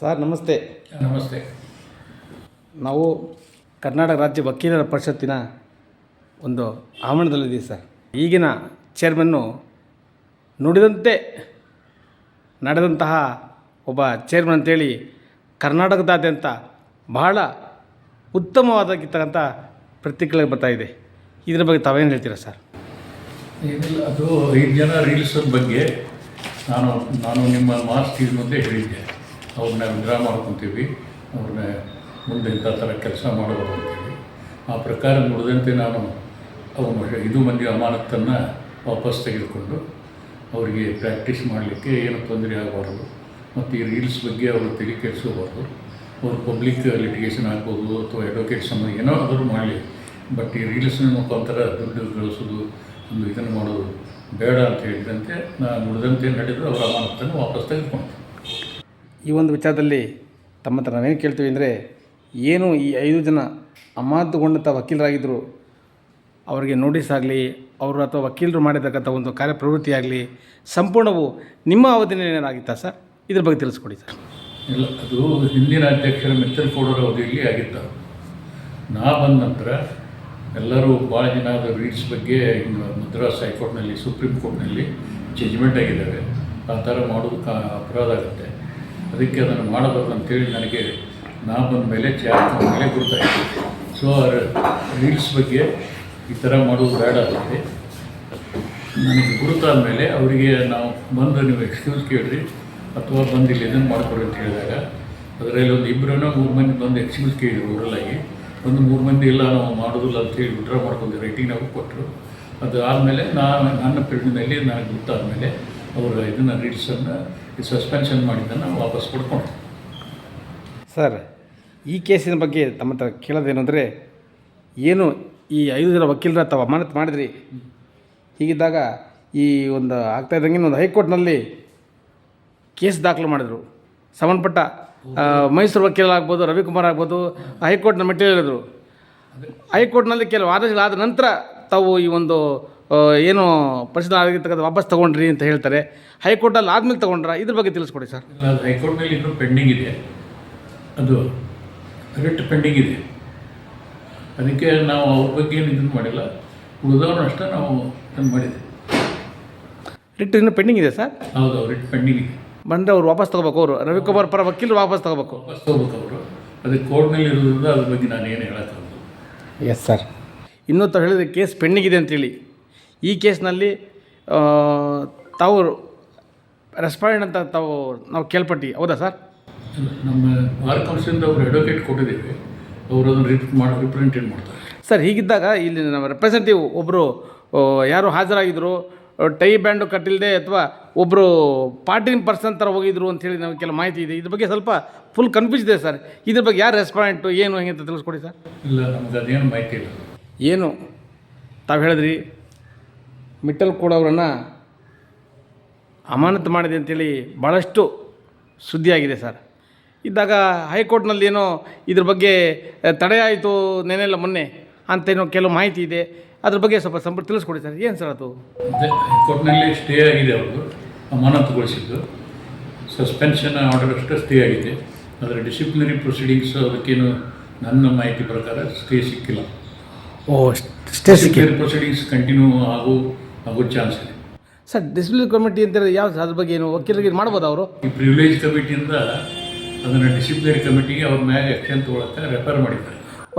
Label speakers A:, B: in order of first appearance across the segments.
A: Sir ನಮಸ್ತೆ.
B: ನಮಸ್ತೆ.
A: ನಾವು ಕರ್ನಾಟಕ ರಾಜ್ಯ ವಕೀಲರ ಪರಿಷತ್ತಿನ ಒಂದು ಆವರಣದಲ್ಲಿದ್ದೀವಿ ಸರ್. ಈಗಿನ ಚೇರ್ಮನ್ನು ನುಡಿದಂತೆ ನಡೆದಂತಹ ಒಬ್ಬ ಚೇರ್ಮನ್ ಅಂತೇಳಿ ಕರ್ನಾಟಕದಾದ್ಯಂತ ಬಹಳ ಉತ್ತಮವಾದಾಗಿರ್ತಕ್ಕಂಥ ಪ್ರತಿಕ್ರಿಯೆ ಬರ್ತಾ ಇದೆ. ಇದ್ರ ಬಗ್ಗೆ ತಾವೇನು ಹೇಳ್ತೀರಾ ಸರ್?
B: ಏನಿಲ್ಲ ಅದು ಐದು ಜನ ರೀಲ್ಸ್ ಬಗ್ಗೆ ನಾನು ನಾನು ನಿಮ್ಮ ಮಾಸ್ ಟಿ ಹೇಳಿದ್ದೆ. ಅವ್ರನ್ನ ವಿಡ್ರಾ ಮಾಡ್ಕೊತೀವಿ, ಅವ್ರನ್ನ ಮುಂದೆ ಇಂಥ ಥರ ಕೆಲಸ ಮಾಡಬಹುದು ಅಂತೇಳಿ ಆ ಪ್ರಕಾರ ನುಡಿದಂತೆ ನಾನು ಅವನು ಇದು ಮಂದಿ ಅಮಾನತನ್ನು ವಾಪಸ್ ತೆಗೆದುಕೊಂಡು ಅವರಿಗೆ ಪ್ರಾಕ್ಟೀಸ್ ಮಾಡಲಿಕ್ಕೆ ಏನು ತೊಂದರೆ ಆಗಬಾರ್ದು, ಮತ್ತು ಈ ರೀಲ್ಸ್ ಬಗ್ಗೆ ಅವರು ತಲೆ ಕೆಡಿಸೋಬಾರ್ದು ಅವರು ಪಬ್ಲಿಕ್ ಲಿಟಿಗೇಷನ್ ಆಗ್ಬೋದು ಅಥವಾ ಅಡ್ವೊಕೇಟ್ ಸಂಬಂಧ ಏನೋ ಆದರೂ ಮಾಡಲಿ ಬಟ್ ಈ ರೀಲ್ಸ್ನ ಮುಖಾಂತರ ದುಡ್ಡು ಗಳಿಸೋದು, ಒಂದು ಇದನ್ನು ಮಾಡೋದು ಬೇಡ ಅಂತ ಹೇಳಿದಂತೆ ನಾನು ನುಡಿದಂತೆ ನಡೆದು ಅವರ ಅಮಾನತನ್ನು ವಾಪಸ್ ತೆಗೆದುಕೊಂಡು.
A: ಈ ಒಂದು ವಿಚಾರದಲ್ಲಿ ತಮ್ಮ ಹತ್ರ ನಾವೇನು ಕೇಳ್ತೀವಿ ಅಂದರೆ, ಏನು ಈ ಐದು ಜನ ಅಮಾನತುಗೊಂಡಂಥ ವಕೀಲರಾಗಿದ್ದರು ಅವರಿಗೆ ನೋಟಿಸ್ ಆಗಲಿ, ಅವರು ಅಥವಾ ವಕೀಲರು ಮಾಡಿರ್ತಕ್ಕಂಥ ಒಂದು ಕಾರ್ಯಪ್ರವೃತ್ತಿ ಆಗಲಿ, ಸಂಪೂರ್ಣವು ನಿಮ್ಮ ಅವಧಿಯಲ್ಲಿ ಏನಾಗಿತ್ತಾ ಸರ್? ಇದ್ರ ಬಗ್ಗೆ ತಿಳಿಸ್ಕೊಡಿ ಸರ್.
B: ಇಲ್ಲ, ಅದು ಹಿಂದಿನ ಅಧ್ಯಕ್ಷರ ಮಿತ್ತಲ್ ಕೋಡರ ಅವಧಿಯಲ್ಲಿ ಆಗಿತ್ತು. ನಾ ಬಂದ ನಂತರ ಎಲ್ಲರೂ ಭಾಳ ಜನ ಅದು ರೀಲ್ಸ್ ಬಗ್ಗೆ ಮದ್ರಾಸ್ ಹೈಕೋರ್ಟ್ನಲ್ಲಿ, ಸುಪ್ರೀಂ ಕೋರ್ಟ್ನಲ್ಲಿ ಜಜ್ಮೆಂಟ್ ಆಗಿದ್ದಾವೆ. ಆ ಥರ ಮಾಡೋದು ಕಾ ಅಪರಾಧ ಆಗುತ್ತೆ. ಅದಕ್ಕೆ ಅದನ್ನು ಮಾಡಬಾರ್ದು ಅಂತೇಳಿ ನನಗೆ ನಾ ಬಂದ ಮೇಲೆ ಚಾರ್ಜ್ ಮೇಲೆ ಗುರುತಾಯಿತು ಸೊ ರೀಲ್ಸ್ ಬಗ್ಗೆ ಈ ಥರ ಮಾಡೋದು ಬೇಡ ಆಗುತ್ತೆ ನನಗೆ ಗುರುತಾದ ಮೇಲೆ ಅವರಿಗೆ ನಾವು ಬಂದು ನೀವು ಎಕ್ಸ್ಕ್ಯೂಸ್ ಕೇಳಿರಿ ಅಥವಾ ಬಂದು ಇಲ್ಲಿ ಇದನ್ನು ಮಾಡ್ಕೊಡಿ ಅಂತ ಹೇಳಿದಾಗ, ಅದರಲ್ಲಿ ಒಂದು ಇಬ್ಬರನ್ನ ಮೂರು ಮಂದಿ ಬಂದು ಎಕ್ಸ್ಕ್ಯೂಸ್ ಕೇಳಿದ್ರು ಊರಲ್ಲಾಗಿ. ಒಂದು ಮೂರು ಮಂದಿ, ಇಲ್ಲ, ನಾವು ಮಾಡೋದಿಲ್ಲ ಅಂತೇಳಿ ವಿಡ್ರಾ ಮಾಡ್ಕೊಂಡು ರೈಟಿಂಗ್ ನಾವು ಕೊಟ್ಟರು. ಅದು ಆದಮೇಲೆ ನಾನು ನನ್ನ ಪೀರಿಯಡ್ನಲ್ಲಿ ನನಗೆ ಗೊತ್ತಾದ ಮೇಲೆ ಅವರು ಇದನ್ನು ರೀಲ್ಸನ್ನು ಸಸ್ಪೆನ್ಷನ್ ಮಾಡಿದ್ದನ್ನು ವಾಪಸ್ ಕೊಡ್ಕೊಂಡು.
A: ಸರ್ ಈ ಕೇಸಿನ ಬಗ್ಗೆ ತಮ್ಮ ಹತ್ರ ಕೇಳೋದೇನು ಅಂದರೆ ಏನು ಈ ಐದು ಜನ ವಕೀಲರ ತಾವು ಅಮಾನತು ಮಾಡಿದ್ರಿ? ಹೀಗಿದ್ದಾಗ ಈ ಒಂದು ಆಗ್ತಾ ಇದ್ದಂಗೆ ಒಂದು ಹೈಕೋರ್ಟ್ನಲ್ಲಿ ಕೇಸ್ ದಾಖಲು ಮಾಡಿದರು. ಸಂಬಂಧಪಟ್ಟ ಮೈಸೂರು ವಕೀಲರಾಗ್ಬೋದು ರವಿಕುಮಾರ್ ಆಗ್ಬೋದು ಹೈಕೋರ್ಟ್ನ ಮೆಟ್ಟಿಲಿದ್ರು ಹೈಕೋರ್ಟ್ನಲ್ಲಿ ಕೆಲವು ಆದೇಶಗಳಾದ ನಂತರ ತಾವು ಈ ಒಂದು ಏನು ಪರಿಶೀಲನೆ ಆಗಿರ್ತಕ್ಕಂಥ ವಾಪಸ್ ತೊಗೊಂಡ್ರಿ ಅಂತ ಹೇಳ್ತಾರೆ. ಹೈಕೋರ್ಟಲ್ಲಿ ಆದಮೇಲೆ ತೊಗೊಂಡ್ರ ಇದ್ರ ಬಗ್ಗೆ ತಿಳಿಸ್ಕೊಡಿ ಸರ್.
B: ಅದು ಹೈಕೋರ್ಟ್ನಲ್ಲಿ ಇನ್ನೂ ಪೆಂಡಿಂಗ್ ಇದೆ. ಅದು ರಿಟ್ ಪೆಂಡಿಂಗ್ ಇದೆ. ಅದಕ್ಕೆ ನಾವು ಅವ್ರ ಬಗ್ಗೆ ಏನು ಇದನ್ನು ಮಾಡಿಲ್ಲ. ಉಳಿದವ್ರನ್ನ ಅಷ್ಟೇ ನಾವು ಇದನ್ನು ಮಾಡಿದ್ವಿ.
A: ರಿಟ್ ಇನ್ನೂ ಪೆಂಡಿಂಗ್ ಇದೆ ಸರ್?
B: ಹೌದು ರಿಟ್ ಪೆಂಡಿಂಗ್ ಇದೆ.
A: ಬಂದರೆ ಅವ್ರು ವಾಪಸ್ ತೊಗೋಬೇಕು ಅವರು ರವಿಕುಮಾರ್ ಪರ ವಕೀಲರು ವಾಪಸ್ ತೊಗೋಬೇಕು.
B: ವಾಪಸ್ ತೊಗೋಬೇಕು ಅವರು. ಅದಕ್ಕೆ ಕೋರ್ಟ್ನಲ್ಲಿ ಇರೋದ್ರಿಂದ ಅದ್ರ ಬಗ್ಗೆ ನಾನು ಏನು ಹೇಳೋಕ್ಕಾಗಲ್ಲ
A: ಎಸ್ ಸರ್ ಇನ್ನೂ ತಾವು ಹೇಳಿದ್ರೆ ಕೇಸ್ ಪೆಂಡಿಂಗ್ ಇದೆ ಅಂತೇಳಿ ಈ ಕೇಸ್ನಲ್ಲಿ ತಾವು ರೆಸ್ಪಾಂಡ್ ಅಂತ ತಾವು ನಾವು ಕೇಳ್ಪಟ್ಟು. ಹೌದಾ ಸರ್?
B: ನಮ್ಮ ಬಾರ್ ಕೌನ್ಸಿಲಿಂದ ಅವರು ಅಡ್ವೊಕೇಟ್ ಕೊಟ್ಟಿದ್ದೇವೆ. ಅವರು ಅದನ್ನು ರಿಪ್ ಮಾಡಿ ರಿಪ್ರೆಸೆಂಟೇಟ್ ಮಾಡ್ತಾರೆ.
A: ಸರ್ ಹೀಗಿದ್ದಾಗ ಇಲ್ಲಿ ನಮ್ಮ ರೆಪ್ರೆಸೆಂಟೇಟಿವ್ ಒಬ್ಬರು ಯಾರು ಹಾಜರಾಗಿದ್ದರು ಟೈ ಬ್ಯಾಂಡು ಕಟ್ಟಿಲ್ಲದೆ ಅಥವಾ ಒಬ್ಬರು ಪಾರ್ಟಿನ ಪರ್ಸನ್ ಥರ ಹೋಗಿದ್ರು ಅಂತೇಳಿ ನಮಗೆ ಕೆಲವು ಮಾಹಿತಿ ಇದೆ. ಇದ್ರ ಬಗ್ಗೆ ಸ್ವಲ್ಪ ಫುಲ್ ಕನ್ಫ್ಯೂಸ್ ಇದೆ ಸರ್. ಇದ್ರ ಬಗ್ಗೆ ಯಾರು ರೆಸ್ಪಾಂಡೆಂಟು ಏನು ಹೆಂಗೆ ಅಂತ ತಿಳಿಸ್ಕೊಡಿ ಸರ್.
B: ಇಲ್ಲ ನಮ್ಗೆ ಅದೇನು ಮಾಹಿತಿ ಇಲ್ಲ.
A: ಏನು ತಾವು ಹೇಳಿದ್ರಿ? ಮಿಟ್ಟಲ್ ಕೂಡ ಅವರನ್ನು ಅಮಾನತು ಮಾಡಿದೆ ಅಂತೇಳಿ ಭಾಳಷ್ಟು ಸುದ್ದಿಯಾಗಿದೆ ಸರ್. ಇದ್ದಾಗ ಹೈಕೋರ್ಟ್ನಲ್ಲಿ ಏನೋ ಇದ್ರ ಬಗ್ಗೆ ತಡೆ ಆಯಿತು ನೆನೆಲ್ಲ ಮೊನ್ನೆ ಅಂತ ಏನೋ ಕೆಲವು ಮಾಹಿತಿ ಇದೆ. ಅದ್ರ ಬಗ್ಗೆ ಸ್ವಲ್ಪ ಸಂಪರ್ಕ ತಿಳಿಸ್ಕೊಡಿ ಸರ್. ಏನು ಸರ್ ಅದು?
B: ಹೈಕೋರ್ಟ್ನಲ್ಲಿ ಸ್ಟೇ ಆಗಿದೆ ಅವರು ಅಮಾನತುಗೊಳಿಸಿದ್ದು. ಸಸ್ಪೆನ್ಷನ್ ಆರ್ಡರ್ ಅಷ್ಟೇ ಸ್ಟೇ ಆಗಿದೆ. ಆದರೆ ಡಿಸಿಪ್ಲಿನರಿ ಪ್ರೊಸೀಡಿಂಗ್ಸ್ ಅದಕ್ಕೇನು ನನ್ನ ಮಾಹಿತಿ ಪ್ರಕಾರ ಸ್ಟೇ ಸಿಕ್ಕಿಲ್ಲ.
A: ಓ ಸ್ಟೇ
B: ಸಿಕ್ಕಿಲ್ಲ. ಪ್ರೊಸೀಡಿಂಗ್ಸ್ ಕಂಟಿನ್ಯೂ ಆಗೋ ಆಗೋ ಚಾನ್ಸ್ ಇದೆ
A: ಸರ್ ಡಿಸಿಪ್ಲಿನ್ ಕಮಿಟಿ ಅಂತೇಳಿ ಯಾವ ಅದ್ರ ಬಗ್ಗೆ ಏನು ವಕೀಲರಿಗೆ ಮಾಡ್ಬೋದು ಅವರು?
B: ಈ ಪ್ರಿವಿಲೇಜ್ ಕಮಿಟಿಯಿಂದ ಅದನ್ನು ಡಿಸಿಪ್ಲಿನರಿ ಕಮಿಟಿಗೆ ಅವ್ರ ಮ್ಯಾಗೆ ಆ್ಯಕ್ಷನ್ ತೊಗೊಳಕ್ಕೆ ರೆಫರ್ ಮಾಡಿದ್ದಾರೆ.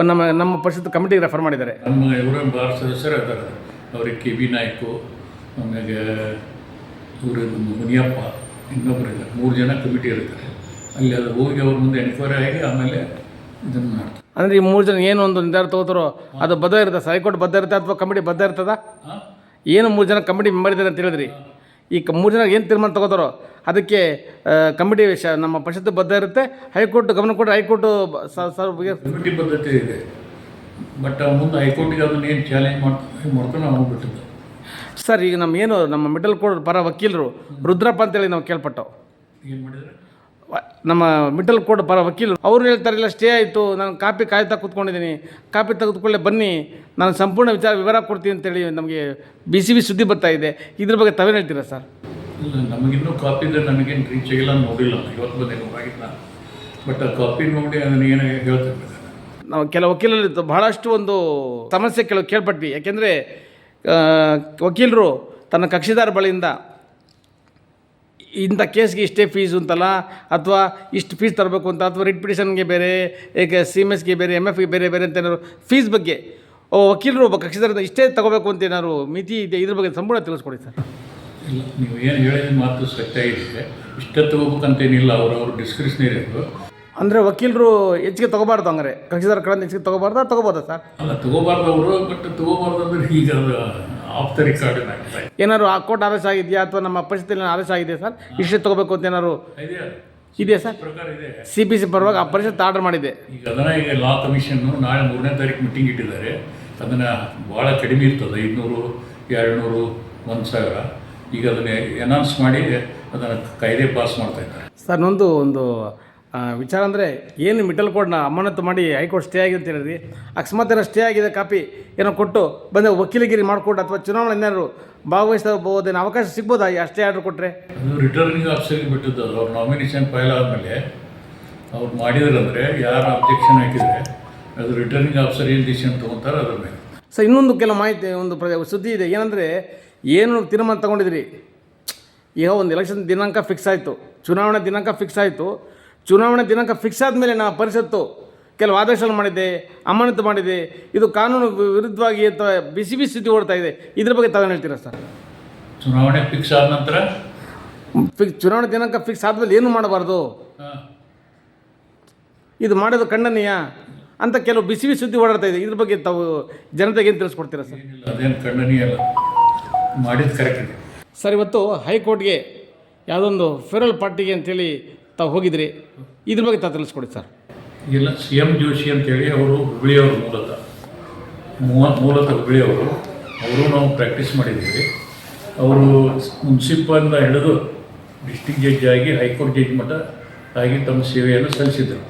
A: ನಮ್ಮ ನಮ್ಮ ಪರಿಷತ್ ಕಮಿಟಿಗೆ ರೆಫರ್ ಮಾಡಿದ್ದಾರೆ.
B: ನಮ್ಮ ಇವರು ಭಾರತ ಸದಸ್ಯರು ಇದ್ದಾರೆ. ಅವ್ರಿಗೆ ಕೆ ಬಿ ನಾಯ್ಕು ಆಮೇಲೆ ಇವರು ನಮ್ಮ ಮುನಿಯಪ್ಪ ಇನ್ನೊಬ್ಬರು ಇದ್ದಾರೆ. ಮೂರು ಜನ ಕಮಿಟಿ ಇರ್ತಾರೆ ಅಲ್ಲಿ ಅದು ಹೋಗಿ ಅವ್ರ ಮುಂದೆ ಎನ್ಕ್ವೈರಿ ಆಗಿ ಆಮೇಲೆ ಇದನ್ನು ಮಾಡ್ತಾರೆ.
A: ಅಂದರೆ ಈ ಮೂರು ಜನ ಏನು ಒಂದು ನಿರ್ಧಾರ ತಗೋತಾರೋ ಅದು ಬದ್ಧ ಇರುತ್ತೆ? ಹೈಕೋರ್ಟ್ ಬದ್ಧ ಇರುತ್ತೆ ಅಥವಾ ಕಮಿಟಿ ಬದ್ಧ ಇರ್ತದ?
B: ಹಾಂ
A: ಏನು ಮೂರು ಜನ ಕಮಿಟಿ ಮೆಂಬರ್ ಇದ್ದಾರೆ ಅಂತ ಹೇಳಿದ್ರಿ. ಈ ಕ ಮೂರು ಜನ ಏನು ತೀರ್ಮಾನ ತಗೋತಾರೋ ಅದಕ್ಕೆ ಕಮಿಟಿ ಶ ನಮ್ಮ ಪರಿಷತ್ತು ಬದ್ಧ ಇರುತ್ತೆ. ಹೈಕೋರ್ಟ್ ಗಮನ ಕೊಟ್ಟರೆ ಹೈಕೋರ್ಟು
B: ಕಮಿಟಿ ಪದ್ಧತಿ ಇದೆ. ಬಟ್ ಮುಂದೆ ಹೈಕೋರ್ಟಿಗೆ ಅದನ್ನ ಏನು ಚಾಲೆಂಜ್ ಮಾಡ್ತಾರೆ ಮಾಡ್ಕೊಂಡು ನಾವು ಬಿಟ್ಟಿದ್ದು.
A: ಸರ್ ಈಗ ನಮ್ಮ ಏನು ನಮ್ಮ ಮಿಡಲ್ ಕೋರ್ಟ್ ಪರ ವಕೀಲರು ರುದ್ರಪ್ಪ ಅಂತೇಳಿ ನಾವು ಕೇಳ್ಪಟ್ಟವು.
B: ಏನು ಮಾಡಿದರೆ?
A: ನಮ್ಮ ಮಿಡಲ್ ಕೋರ್ಟ್ ಬರೋ ವಕೀಲರು ಅವ್ರು ಹೇಳ್ತಾರೆ ಇಲ್ಲ ಸ್ಟೇ ಆಯಿತು. ನಾನು ಕಾಪಿ ಕಾಯ್ತಾ ಕೂತ್ಕೊಂಡಿದ್ದೀನಿ. ಕಾಪಿ ತೆಗೆದುಕೊಳ್ಳೆ ಬನ್ನಿ. ನಾನು ಸಂಪೂರ್ಣ ವಿಚಾರ ವಿವರ ಕೊಡ್ತೀನಿ ಅಂತೇಳಿ ನಮಗೆ ಬಿ ಸಿ ಬಿ ಸುದ್ದಿ ಬರ್ತಾ ಇದೆ. ಇದ್ರ ಬಗ್ಗೆ ತಾವೇನು ಹೇಳ್ತೀರಾ ಸರ್?
B: ಇಲ್ಲ ನಮಗಿನ್ನೂ ಕಾಪಿ ಇದ್ದರೆ ನಮಗೇನು ರೀಚ್ ಆಗಿಲ್ಲ ನೋಡಿಲ್ಲ. ಇವತ್ತು ಬಂದೆ ಆಗಿಲ್ಲ ಬಟ್ ಆ ಕಾಪಿ ನೋಡಿ ಅದನ್ನು ಏನು ಹೇಳ್ತಿರ್ಬೇಕು
A: ನಾವು ಕೆಲವು ವಕೀಲರಲ್ಲಿ ಬಹಳಷ್ಟು ಒಂದು ಸಮಸ್ಯೆ ಕೆಲವು ಕೇಳ್ಪಟ್ವಿ. ಯಾಕೆಂದರೆ ವಕೀಲರು ತನ್ನ ಕಕ್ಷಿದಾರ ಬಳಿಯಿಂದ ಇಂಥ ಕೇಸ್ಗೆ ಇಷ್ಟೇ ಫೀಸು ಅಂತಲ್ಲ ಅಥವಾ ಇಷ್ಟು ಫೀಸ್ ತರಬೇಕು ಅಂತ? ಅಥವಾ ರಿಟ್ ಪಿಟಿಷನ್ಗೆ ಬೇರೆ ಈಗ ಸಿ ಎಂ ಎಸ್ಗೆ ಬೇರೆ ಎಂ ಎಫ್ಗೆ ಬೇರೆ ಬೇರೆ ಅಂತ ಏನಾದ್ರು ಫೀಸ್ ಬಗ್ಗೆ? ಓ, ವಕೀಲರು ಒಬ್ಬ ಕಕ್ಷಿದಾರ ಇಷ್ಟೇ ತಗೋಬೇಕು ಅಂತ ಏನಾದ್ರು ಮಿತಿ ಇದೆ? ಇದ್ರ ಬಗ್ಗೆ ಸಂಪೂರ್ಣ ತಿಳಿಸ್ಕೊಡಿ ಸರ್.
B: ನೀವು ಏನು ಹೇಳಿದ ಮಾತು ಸತ್ಯ ಇದೆ. ಇಷ್ಟ ತಗೋಬೇಕಂತೇನಿಲ್ಲ ಅವರವ್ರ ಡಿಸ್ಕ್ರಿಪ್ಷನ್ ಇರೋದು.
A: ಅಂದರೆ ವಕೀಲರು ಹೆಚ್ಚಿಗೆ ತಗೋಬಾರ್ದು ಹಂಗಾರೆ. ಕಕ್ಷಿದಾರ ಕಡೆ ಹೆಚ್ಚಿಗೆ ತಗೋಬಾರ್ದಾ ತೊಗೋಬೋದಾ ಸರ್?
B: ಅಲ್ಲ ತಗೋಬಾರ್ದು ಅವರು ಬಟ್ ತಗೋಬಾರ್ದು ಅಂದ್ರೆ ಈಗ ಆಫ್ ರಿಕಾರ್ಡ್
A: ಏನಾದ್ರು ಆ ಕೋರ್ಟ್ ಆದೇಶ ಆಗಿದೆಯಾ ಅಥವಾ ನಮ್ಮ ಪರಿಸ್ಥಿತಿಯಲ್ಲಿ ಆದೇಶ ಆಗಿದೆ ಸರ್? ಇಷ್ಟೇ ತಗೋಬೇಕು ಅಂತ ಏನಾದ್ರು
B: ಇದೆಯಾ
A: ಸರ್? ಸಿ ಪಿ ಸಿ ಪರವಾಗಿ ಆ ಪರಿಷತ್ ಆರ್ಡರ್ ಮಾಡಿದೆ.
B: ಈಗ ಅದನ್ನ ಈಗ ಲಾ ಕಮಿಷನ್ ನಾಳೆ ಮೂರನೇ ತಾರೀಕು ಮೀಟಿಂಗ್ ಇಟ್ಟಿದ್ದಾರೆ. ಅದನ್ನ ಭಾಳ ಕಡಿಮೆ ಇರ್ತದೆ ಐದುನೂರು ಎರಡು ನೂರು ಒಂದು ಸಾವಿರ. ಈಗ ಅದನ್ನ ಅನೌನ್ಸ್ ಮಾಡಿ ಅದನ್ನು ಕಾಯ್ದೆ ಪಾಸ್ ಮಾಡ್ತಾ ಇದ್ದಾರೆ.
A: ಸರ್ ನಂದು ಒಂದು ವಿಚಾರ ಅಂದರೆ ಏನು ಮಿಡಲ್ ಕೋರ್ಟ್ನ ಅಮಾನತು ಮಾಡಿ ಹೈಕೋರ್ಟ್ ಸ್ಟೇ ಆಗಿದೆ ಅಂತ ಹೇಳಿದ್ರಿ. ಅಕಸ್ಮಾತ್ ಏನೋ ಸ್ಟೇ ಆಗಿದೆ ಕಾಪಿ ಏನೋ ಕೊಟ್ಟು ಬಂದ ವಕೀಲಗಿರಿ ಮಾಡಿಕೊಟ್ಟು ಅಥವಾ ಚುನಾವಣೆ ಏನಾದ್ರು ಭಾಗವಹಿಸಬಹುದೇನೋ ಅವಕಾಶ ಸಿಗ್ಬೋದಾ? ಈ ಅಷ್ಟೇ ಆರ್ಡರ್ ಕೊಟ್ಟರೆ
B: ರಿಟರ್ನಿಂಗ್ ಆಫೀಸರ್ಗೆ ಬಿಟ್ಟಿದ್ದು ಅವ್ರ ನಾಮಿನೇಷನ್ ಫೈಲ್ ಆದಮೇಲೆ ಅವ್ರು ಮಾಡಿದ್ರಂದರೆ ಯಾರು ಅಬ್ಜೆಕ್ಷನ್ ಹಾಕಿದರೆ ಅದು ರಿಟರ್ನಿಂಗ್ ಆಫೀಸರ್ ಏನು ಡಿಸಿಷನ್ ತೊಗೊತಾರೆ ಅದ್ರ ಮೇಲೆ.
A: ಸರ್ ಇನ್ನೊಂದು ಕೆಲವು ಮಾಹಿತಿ ಒಂದು ಪ್ರ ಸುದ್ದಿ ಇದೆ. ಏನಂದರೆ ಏನು ತೀರ್ಮಾನ ತೊಗೊಂಡಿದ್ರಿ? ಈಗ ಒಂದು ಎಲೆಕ್ಷನ್ ದಿನಾಂಕ ಫಿಕ್ಸ್ ಆಯಿತು. ಚುನಾವಣೆ ದಿನಾಂಕ ಫಿಕ್ಸ್ ಆಯಿತು. ಚುನಾವಣೆ ದಿನಾಂಕ ಫಿಕ್ಸ್ ಆದಮೇಲೆ ನಾವು ಪರಿಷತ್ತು ಕೆಲವು ಆದೇಶಗಳು ಮಾಡಿದೆ ಅಮಾನತು ಮಾಡಿದೆ ಇದು ಕಾನೂನು ವಿರುದ್ಧವಾಗಿ ಅಥವಾ ಬಿಸಿ ಬಿಸಿ ಸುದ್ದಿ ಓಡ್ತಾ ಇದೆ. ಇದ್ರ ಬಗ್ಗೆ ತಾವೇನು ಹೇಳ್ತೀರಾ ಸರ್?
B: ಚುನಾವಣೆ ಫಿಕ್ಸ್ ಆದ ನಂತರ?
A: ಫಿಕ್ಸ್ ಚುನಾವಣೆ ದಿನಾಂಕ ಫಿಕ್ಸ್ ಆದಮೇಲೆ ಏನು ಮಾಡಬಾರ್ದು? ಇದು ಮಾಡೋದು ಖಂಡನೀಯ ಅಂತ ಕೆಲವು ಬಿಸಿ ಬಿಸಿ ಸುದ್ದಿ ಓಡಾಡ್ತಾ ಇದೆ. ಇದ್ರ ಬಗ್ಗೆ ತಾವು ಜನತೆಗೆ ಏನು ತಿಳಿಸ್ಕೊಡ್ತೀರಾ ಸರ್?
B: ಅದೇನು ಖಂಡನೀಯ ಅಲ್ಲ. ಮಾಡಿದ್ದು ಕರೆಕ್ಟ್ ಇದೆ.
A: ಸರ್ ಇವತ್ತು ಹೈಕೋರ್ಟ್ಗೆ ಯಾವುದೊಂದು ಫೆರಲ್ ಪಾರ್ಟಿಗೆ ಅಂತೇಳಿ ತಾವು ಹೋಗಿದ್ರಿ, ಇದ್ರ ಬಗ್ಗೆ ತಾವು ತಿಳಿಸ್ಕೊಡಿ ಸರ್.
B: ಇಲ್ಲ ಸಿ ಎಂ ಜೋಶಿ ಅಂತೇಳಿ ಅವರು ಹುಬ್ಳಿಯವರು ಮೂಲತಃ ಮೂಲತಃ ಹುಬ್ಳಿಯವರು, ಅವರು ನಾವು ಪ್ರಾಕ್ಟೀಸ್ ಮಾಡಿದ್ದೀವಿ. ಅವರು ಮುನ್ಸಿಪಲ್ನ ಹಿಡಿದು ಡಿಸ್ಟಿಕ್ ಜಡ್ಜ್ ಆಗಿ, ಹೈಕೋರ್ಟ್ ಜಡ್ಜ್ ಮಟ್ಟ ಆಗಿ ತಮ್ಮ ಸೇವೆಯನ್ನು ಸಲ್ಲಿಸಿದರು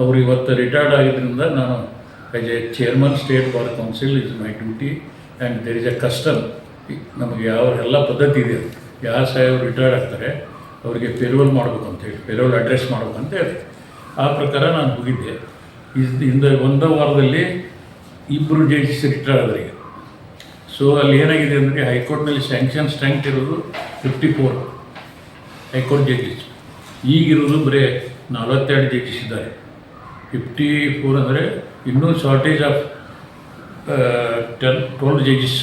B: ಅವರು ಇವತ್ತು ರಿಟೈರ್ಡ್ ಆಗಿದ್ದರಿಂದ ನಾನು as a chairman state bar council is my duty and there is a custom ನಮಗೆ ಯಾವ ಎಲ್ಲ ಪದ್ಧತಿ ಇದೆ, ಯಾರು ಸಾಹೇಬ್ ರಿಟೈರ್ಡ್ ಆಗ್ತಾರೆ ಅವರಿಗೆ ಪೆರೋಲ್ ಮಾಡ್ಬೇಕು ಅಂತೇಳಿ ಪೆರೋಲ್ ಅಡ್ರೆಸ್ ಮಾಡ್ಬೇಕು ಅಂತ ಹೇಳಿ. ಆ ಪ್ರಕಾರ ನಾನು ಹೋಗಿದ್ದೆ. ಇಸ್ ಹಿಂದೆ ಒಂದು ವಾರದಲ್ಲಿ ಇಬ್ಬರು ಜಡ್ಜಸ್ ರಿಟೈರ್ಡ್ ಆದ್ರಿಗೆ ಸೊ ಅಲ್ಲಿ ಏನಾಗಿದೆ ಅಂದರೆ ಹೈಕೋರ್ಟ್ನಲ್ಲಿ ಸ್ಯಾಂಕ್ಷನ್ ಸ್ಟ್ರೆಂತ್ ಇರೋದು fifty four high court judges ಈಗಿರೋದು ಬರೀ ನಲವತ್ತೆರಡು ಜಡ್ಜಸ್ ಇದ್ದಾರೆ. ಫಿಫ್ಟಿ ಫೋರ್ ಅಂದರೆ ಇನ್ನೂ shortage of ten twelve judges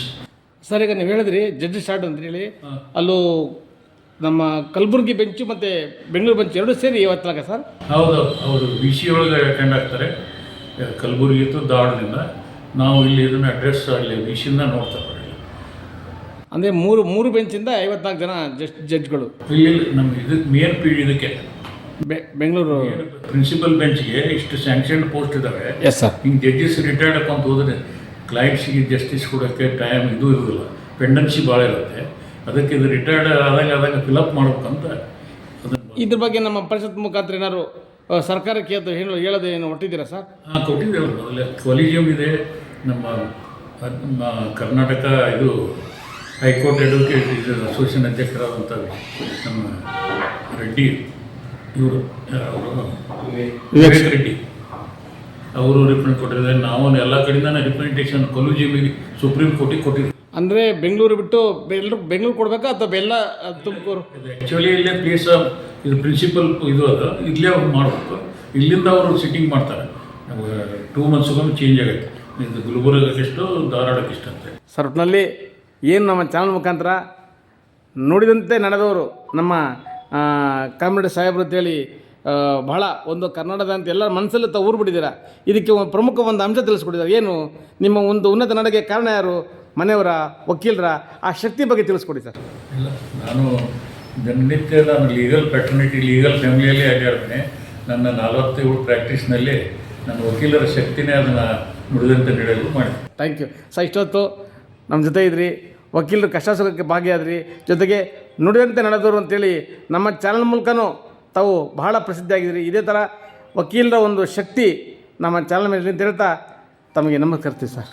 A: sir ಈಗ ನೀವು ಹೇಳಿದ್ರಿ ಜಡ್ಜ್ ಶಾರ್ಟ್ ಅಂತ ಹೇಳಿ ಅಲ್ಲೂ ನಮ್ಮ ಕಲಬುರಗಿ ಬೆಂಚು ಮತ್ತು ಬೆಂಗಳೂರು ಬೆಂಚು ಎರಡು ಸೇರಿ ಇವತ್ತಲಾಗ ಸರ್?
B: ಹೌದು ಅವರು ಬಿ ಸಿ ಒಳಗೆ ಅಟೆಂಡ್ ಆಗ್ತಾರೆ ಕಲಬುರಗಿ ಇತ್ತು ಧಾರವಾಡದಿಂದ ನಾವು ಇಲ್ಲಿ ಇದನ್ನು ಅಡ್ರೆಸ್ ಅಲ್ಲಿ ಬಿ ಸಿಯಿಂದ ನೋಡ್ತಾ ಬರಲಿ
A: ಅಂದರೆ ಮೂರು ಮೂರು ಬೆಂಚಿಂದ ಐವತ್ನಾಲ್ಕು ಜನ ಜಸ್ಟ್ ಜಡ್ಜ್ಗಳು.
B: ಇಲ್ಲಿ ನಮ್ಮ ಇದಕ್ಕೆ ಮೇನ್ ಪೀಡ್ ಇದಕ್ಕೆ.
A: ಬೆಂಗಳೂರು.
B: ಪ್ರಿನ್ಸಿಪಲ್ ಬೆಂಚ್ಗೆ ಇಷ್ಟು ಸ್ಯಾಂಕ್ಷನ್ ಪೋಸ್ಟ್ ಇದ್ದಾವೆ
A: ಎಸ್ ಸರ್
B: ಹಿಂಗೆ ಜಡ್ಜಸ್ ರಿಟೈರ್ಡ್ ಅಂತ ಹೋದ್ರೆ ಕ್ಲೈಂಟ್ಸಿಗೆ ಜಸ್ಟಿಸ್ ಕೊಡೋಕ್ಕೆ ಟೈಮ್ ಇದು ಇರೋದಿಲ್ಲ. ಪೆಂಡೆನ್ಸಿ ಭಾಳ ಇರುತ್ತೆ. ಅದಕ್ಕೆ ಇದು ರಿಟೈರ್ಡ್ ಆದಂಗೆ ಆದಂಗೆ ಫಿಲಪ್ ಮಾಡ್ಬೇಕಂತ ಅದನ್ನು
A: ಇದ್ರ ಬಗ್ಗೆ ನಮ್ಮ ಪರಿಷತ್ ಮುಖಾಂತರ ಏನಾದ್ರು ಸರ್ಕಾರಕ್ಕೆ ಅದು ಹೇಳಿ ಹೇಳೋದು ಏನು ಹೊಟ್ಟಿದ್ದೀರಾ ಸರ್?
B: ಹಾಂ ಕೊಟ್ಟಿದ್ದೇವೆ ಮೊದಲೇ ಕೊಲಿಜಿಯಂ ಇದೆ. ನಮ್ಮ ನಮ್ಮ ಕರ್ನಾಟಕ ಇದು ಹೈಕೋರ್ಟ್ ಅಡ್ವೊಕೇಟ್ ಇದು ಅಸೋಸಿಯೇಷನ್ ಅಧ್ಯಕ್ಷರಾದಂಥ ನಮ್ಮ ರೆಡ್ಡಿ ಇವರು ಅವರು? ವಿವೇಕ್ ರೆಡ್ಡಿ. ಅವರು ರಿಪ್ರೆಂಟ್ ಕೊಟ್ಟಿದ್ದಾರೆ. ನಾವು ಎಲ್ಲ ಕಡೆಯಿಂದ ರಿಪ್ರೆಸೆಂಟೇಷನ್ ಕೊಲಿಜಿಯಮಿಗೆ ಸುಪ್ರೀಂ ಕೋರ್ಟಿಗೆ ಕೊಟ್ಟಿದ್ದೀವಿ.
A: ಅಂದರೆ ಬೆಂಗಳೂರು ಬಿಟ್ಟು ಎಲ್ಲರೂ ಬೆಂಗಳೂರು ಕೊಡಬೇಕಾ ಅಥವಾ ಬೆಲ್ಲ ತುಮಕೂರು?
B: ಆ್ಯಕ್ಚುಲಿ ಇಲ್ಲೇ ಪ್ಲೇಸ್ ಇದು ಪ್ರಿನ್ಸಿಪಲ್ ಇದು ಅದು. ಇಲ್ಲೇ ಅವ್ರು ಮಾಡಬೇಕು. ಇಲ್ಲಿಂದ ಅವರು ಸಿಟ್ಟಿಂಗ್ ಮಾಡ್ತಾರೆ. ಟೂ ಮಂತ್ಸ್ಗೊಮ್ಮೆ ಚೇಂಜ್ ಆಗುತ್ತೆ. ಇದು ಗುಲ್ಬರ್ಗಕ್ಕಿಷ್ಟು ಧಾರವಾಡಕ್ಕಿಷ್ಟು ಅಂತ.
A: ಸರ್ ಒಟ್ಟಿನಲ್ಲಿ ಏನು ನಮ್ಮ ಚಾನಲ್ ಮುಖಾಂತರ ನೋಡಿದಂತೆ ನಡೆದವರು ನಮ್ಮ ಕಾಮಿಡಿ ಸಾಹೇಬ್ರು ಅಂತೇಳಿ ಬಹಳ ಒಂದು ಕನ್ನಡದ ಅಂತ ಎಲ್ಲರ ಮನಸ್ಸಲ್ಲಿ ತಾವು ಊರು ಬಿಟ್ಟಿದ್ದೀರಾ? ಇದಕ್ಕೆ ಒಂದು ಪ್ರಮುಖ ಒಂದು ಅಂಶ ತಿಳಿಸ್ಕೊಟ್ಟಿದ್ದಾರೆ. ಏನು ನಿಮ್ಮ ಒಂದು ಉನ್ನತ ನಡೆಗೆ ಕಾರಣ ಯಾರು? ಮನೆಯವರ ವಕೀಲರ ಆ ಶಕ್ತಿ ಬಗ್ಗೆ ತಿಳಿಸ್ಕೊಡಿ ಸರ್.
B: ಇಲ್ಲ ನಾನು ದಿನನಿತ್ಯ ನಾನು ಲೀಗಲ್ ಪ್ಯಾಟರ್ನಿಟಿ ಲೀಗಲ್ ಫ್ಯಾಮಿಲಿಯಲ್ಲಿ ಅಡ್ಡಾಡ್ತೇನೆ ನನ್ನ ನಲವತ್ತೇಳು ಪ್ರಾಕ್ಟೀಸ್ನಲ್ಲಿ ನನ್ನ ವಕೀಲರ ಶಕ್ತಿನೇ ಅದನ್ನು ನುಡಿದಂತೆ ನೀಡಲು ಮಾಡಿದೆ
A: ಥ್ಯಾಂಕ್ ಯು ಸರ್ ಇಷ್ಟೊತ್ತು ನಮ್ಮ ಜೊತೆ ಇದ್ರಿ ವಕೀಲರು ಕಷ್ಟ ಸುಖಕ್ಕೆ ಭಾಗಿಯಾದ್ರಿ ಜೊತೆಗೆ ನುಡಿದಂತೆ ನಡೆದವರು ಅಂತೇಳಿ ನಮ್ಮ ಚಾನಲ್ ಮೂಲಕನೂ ತಾವು ಬಹಳ ಪ್ರಸಿದ್ಧಿಯಾಗಿದ್ರಿ ಇದೇ ಥರ ವಕೀಲರ ಒಂದು ಶಕ್ತಿ ನಮ್ಮ ಚಾನಲ್ ಮೇಲೆ ಅಂತ ಹೇಳ್ತಾ ತಮಗೆ ನಮಸ್ಕರಿಸ್ತೀವಿ ಸರ್.